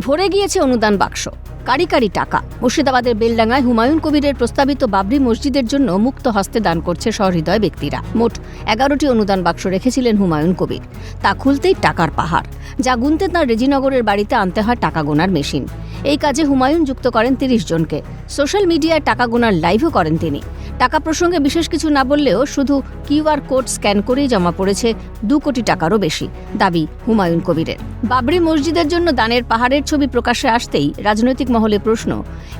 ভরে গিয়েছে অনুদান বাক্স। কারি কারি টাকা। মুর্শিদাবাদের বেলডাঙ্গায় হুমায়ুন কবিরের প্রস্তাবিত বাবরি মসজিদের জন্য মুক্ত হস্তে দান করছে সহৃদয় ব্যক্তিরা। মোট এগারোটি অনুদান বাক্স রেখেছিলেন হুমায়ুন কবির। তা খুলতেই টাকার পাহাড়। যা গুনতে তাঁর রেজিনগরের বাড়িতে আনতে হয় টাকা গোনার মেশিন। এই কাজে হুমায়ুন যুক্ত করেন তিরিশ জনকে। সোশ্যাল মিডিয়ায় টাকা গোনার লাইভও করেন তিনি। টাকা প্রসঙ্গে বিশেষ কিছু না বললেও শুধু কিউআর কোড স্ক্যান করেই জমা পড়েছে দু কোটি টাকারও বেশি দাবি হুমায়ুন কবিরের। বাবরি মসজিদের জন্য দানের পাহাড়ের ছবি প্রকাশ্যে আসতেই রাজনৈতিক মহলে প্রশ্ন,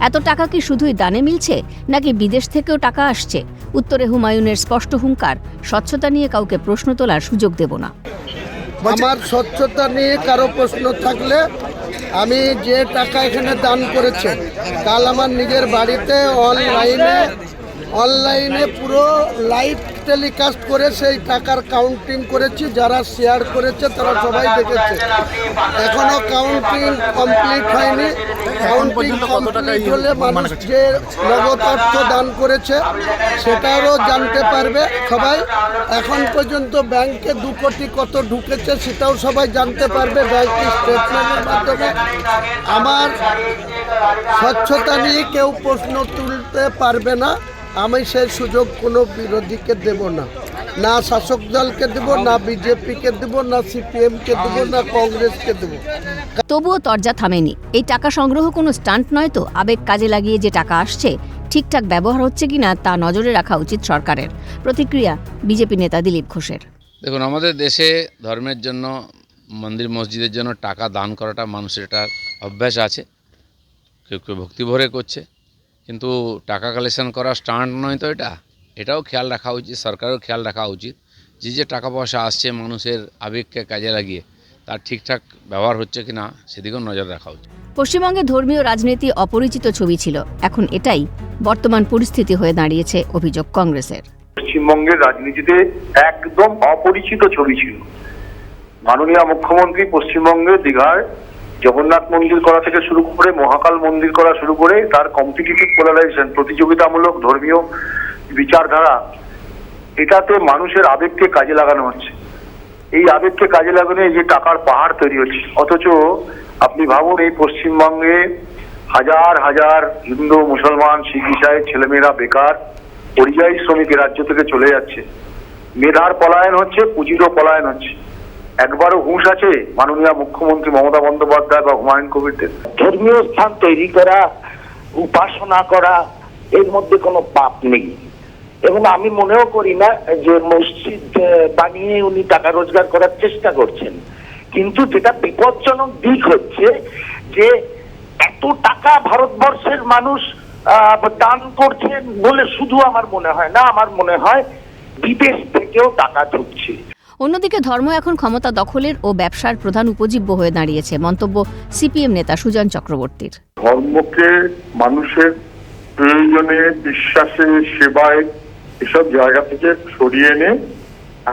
এত টাকা কি শুধুই দানে মিলছে নাকি বিদেশ থেকেও টাকা আসছে? উত্তরে হুমায়ুনের স্পষ্ট হুঙ্কার, স্বচ্ছতা নিয়ে কাউকে প্রশ্ন তোলার সুযোগ দেব না। আমার স্বচ্ছতা নিয়ে কারও প্রশ্ন থাকলে আমি যে টাকা এখানে দান করেছে কাল আমার নিজের বাড়িতে অনলাইনে অনলাইনে পুরো লাইভ টেলিকাস্ট করে সেই টাকার কাউন্টিং করেছি যারা শেয়ার করেছে তারা সবাই দেখেছে। এখনও কাউন্টিং কমপ্লিট হয়নি। কাউন্টিং কমপ্লিট হলে মানুষ যে নগদ অর্থ দান করেছে সেটারও জানতে পারবে সবাই। এখন পর্যন্ত ব্যাংকে দু কোটি কত ঢুকেছে সেটাও সবাই জানতে পারবে ব্যাংকের স্টেটমেন্টের মাধ্যমে। আমার স্বচ্ছতা নিয়ে কেউ প্রশ্ন তুলতে পারবে না। আমি সেই সুযোগ কোনো বিরোধীকে দেব না। না শাসক দলকে দেব না বিজেপিকে দেব না সিপিএমকে দেব না কংগ্রেসকে দেব। তবুও তরজা থামেনি। এই টাকা সংগ্রহ কোনো স্টান্ট নয় তো? আবেগ কাজে লাগিয়ে যে টাকা আসছে ঠিকঠাক ব্যবহার হচ্ছে কিনা তা নজরে রাখা উচিত সরকারের। প্রতিক্রিয়া বিজেপি নেতা দিলীপ ঘোষের। দেখুন আমাদের দেশে ধর্মের জন্য মন্দির মসজিদের জন্য টাকা দান করাটা মানুষের একটা অভ্যাস আছে। কেউ কেউ ভক্তি ভরে করছে। কিন্তু টাকা কালেকশন করা স্টান্ট নয় তো এটা। এটাও খেয়াল রাখা উচিত সরকারেরও খেয়াল রাখা উচিত। যে যে টাকা পয়সা আসছে মানুষের আবেগকে কাজে লাগিয়ে তার ঠিকঠাক ব্যবহার হচ্ছে কি না সেদিকেও নজর রাখা উচিত। পশ্চিমবঙ্গে ধর্মীয় রাজনীতি অপরিচিত ছবি ছিল। এখন এটাই বর্তমান পরিস্থিতি হয়ে দাঁড়িয়েছে অভিযোগ কংগ্রেসের। পশ্চিমবঙ্গের রাজনীতিতে একদম অপরিচিত ছবি ছিল। মাননীয় মুখ্যমন্ত্রী পশ্চিমবঙ্গে দীঘায় জগন্নাথ মন্দির করা থেকে শুরু করে মহাকাল মন্দির করা শুরু করে তার কম্পিটিটিভ পোলারাইজেশন প্রতিযোগিতামূলক, ধর্মীয় বিচারধারা, এটাতে মানুষের আবেগকে কাজে লাগানো হচ্ছে। এই আবেগকে কাজে লাগানো যে টাকার পাহাড় তৈরি হচ্ছে, অথচ আপনি ভাবুন এই পশ্চিমবঙ্গে হাজার হাজার হিন্দু, মুসলমান, শিখ ইসাইয়ের ছেলেমেয়েরা বেকার, পরিযায়ী শ্রমিক রাজ্য থেকে চলে যাচ্ছে। মেধার পলায়ন হচ্ছে, পুঁজিরও পলায়ন হচ্ছে। একবারও হুঁশ আছে মাননীয় মুখ্যমন্ত্রী মমতা বন্দ্যোপাধ্যায় বা হুমায়ুন কবিরদের। ধর্মীয় স্থান তৈরি করা, উপাসনা করা, এর মধ্যে কোনো পাপ নেই। এবং আমি মনেও করি না যে মসজিদ বানিয়ে উনি টাকা রোজগার করার চেষ্টা করছেন। কিন্তু যেটা বিপজ্জনক দিক হচ্ছে যে এত টাকা ভারতবর্ষের মানুষ দান করছেন বলে শুধু আমার মনে হয় না, আমার মনে হয় বিদেশ থেকেও টাকা ঢুকছে। অন্যদিকে ধর্ম এখন ক্ষমতা দখলের ও ব্যবসার প্রধান উপজীব্য হয়ে দাঁড়িয়েছে, মন্তব্য সিপিএম নেতা সুজন চক্রবর্তীর। ধর্মকে মানুষের প্রয়োজনে, বিশ্বাসে, সেবায় এসব জায়গা থেকে সরিয়ে এনে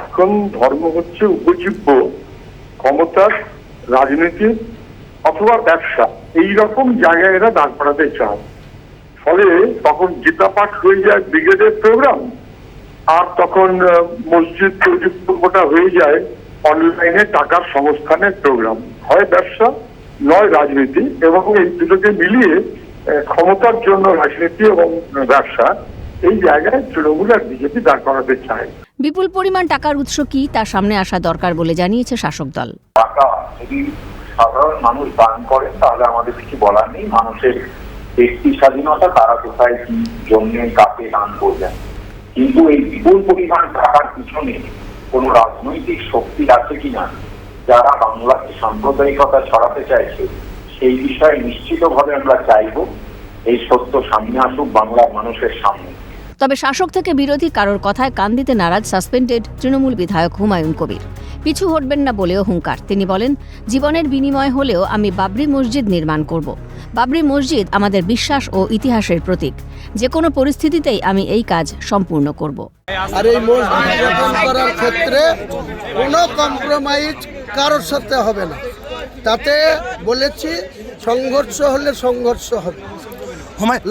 এখন ধর্ম হচ্ছে উপজীব্য, ক্ষমতার রাজনীতি অথবা ব্যবসা, এই রকম জায়গায় এরা দাঁড় করাতে চায়। ফলে তখন গীতা পাঠ হয়ে যায় ব্রিগেডের প্রোগ্রাম আর তখন মসজিদ প্রযুক্তটা হয়ে যায় অনলাইনে টাকার সংস্থানের প্রোগ্রাম হয় ব্যবসা নয় রাজনীতি এবং এই দুটোকে মিলিয়ে ক্ষমতার জন্য রাজনীতি এবং ব্যবসা এই জায়গায় তৃণমূল আর বিজেপি দাঁড় করাতে চায়। বিপুল পরিমাণ টাকার উৎস কি তা সামনে আসা দরকার বলে জানিয়েছে শাসক দল। টাকা যদি সাধারণ মানুষ দান করে তাহলে আমাদের কিছু বলার নেই। মানুষের ব্যক্তি স্বাধীনতা তারা কোথায় কি জন্য কাকে দান করবেন? কিন্তু এই বিপুল পরিমাণ টাকার পিছনে কোনো রাজনৈতিক শক্তি আছে কিনা, যারা বাংলাকে সাম্প্রদায়িকতা ছড়াতে চাইছে, সেই বিষয়ে নিশ্চিতভাবে আমরা চাইব এই সত্য সামনে আসুক বাংলার মানুষের সামনে। তবে শাসক থেকে বিরোধী কারোর কথায় কান দিতে নারাজ, সাসপেন্ডেড তৃণমূল বিধায়ক হুমায়ুন কবির। পিছু হটবেন না বলেও হুঙ্কার। তিনি বলেন, জীবনের বিনিময় হলেও আমি বাবরি মসজিদ নির্মাণ করব। বাবরি মসজিদ আমাদের বিশ্বাস ও ইতিহাসের প্রতীক। যে কোনো পরিস্থিতিতেই আমি এই কাজ সম্পূর্ণ করব। আর এই মসজিদ করার ক্ষেত্রে কোনো কম্প্রোমাইজ কারোর সাথে হবে না। তাতে বলেছি, সংঘর্ষ হলে সংঘর্ষ হবে।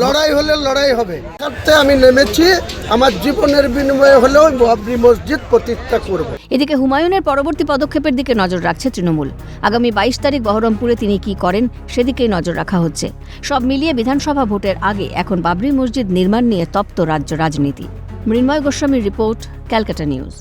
লড়াই হলে লড়াই হবে। কাটতে আমি নেমেছি আমার জীবনের বিনিময়ে হলেও বাবরি মসজিদ প্রতিষ্ঠা করব। এদিকে হুমায়ুনের পরবর্তী পদক্ষেপের দিকে নজর রাখছে তৃণমূল। আগামী বাইশ তারিখ বহরমপুরে তিনি কি করেন সেদিকেই নজর রাখা হচ্ছে। সব মিলিয়ে বিধানসভা ভোটের আগে এখন বাবরি মসজিদ নির্মাণ নিয়ে তপ্ত রাজ্য রাজনীতি। মৃন্ময় গোস্বামীর রিপোর্ট ক্যালকাটা নিউজ।